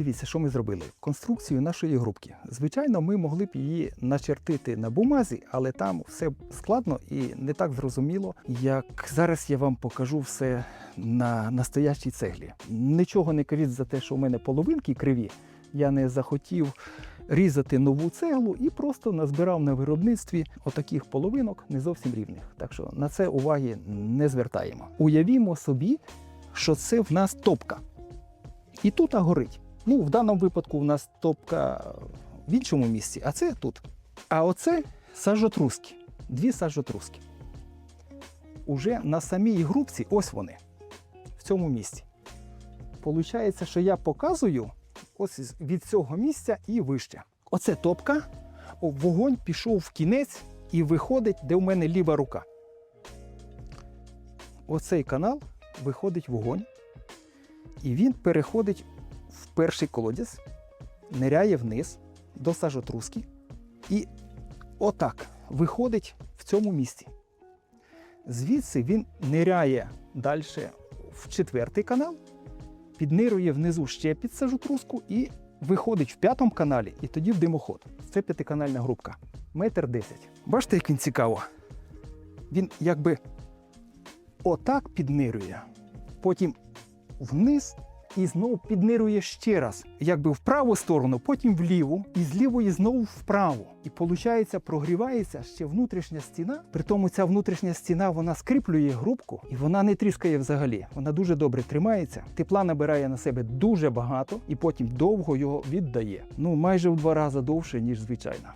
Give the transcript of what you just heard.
дивіться, що ми зробили. Конструкцію нашої грубки. Звичайно, ми могли б її начертити на бумазі, але там все складно і не так зрозуміло, як зараз я вам покажу все на настоящій цеглі. Нічого не кажіть за те, що у мене половинки криві. Я не захотів різати нову цеглу і просто назбирав на виробництві отаких половинок не зовсім рівних. Так що на це уваги не звертаємо. Уявімо собі, що це в нас топка. І тут а горить. Ну, в даному випадку у нас топка в іншому місці, а це тут. А оце сажотруски. Дві сажотруски. Уже на самій групці, ось вони, в цьому місці. Получається, що я показую ось від цього місця і вище. Оце топка, вогонь пішов в кінець і виходить, де у мене ліва рука. Оцей канал виходить вогонь, і він переходить в перший колодязь, ниряє вниз до сажотруски і отак виходить в цьому місці. Звідси він ниряє далі в четвертий канал, піднирує внизу ще під сажотруску і виходить в п'ятому каналі, і тоді в димоход. Це п'ятиканальна грубка. Метр десять. Бачите, як він цікаво? Він якби отак піднирує, потім вниз і знову піднирує ще раз, якби в праву сторону, потім вліву, і з лівої знову вправо. І виходить, прогрівається ще внутрішня стіна. При тому ця внутрішня стіна вона скріплює грубку і вона не тріскає взагалі. Вона дуже добре тримається. Тепла набирає на себе дуже багато і потім довго його віддає. Ну майже в два рази довше, ніж звичайно.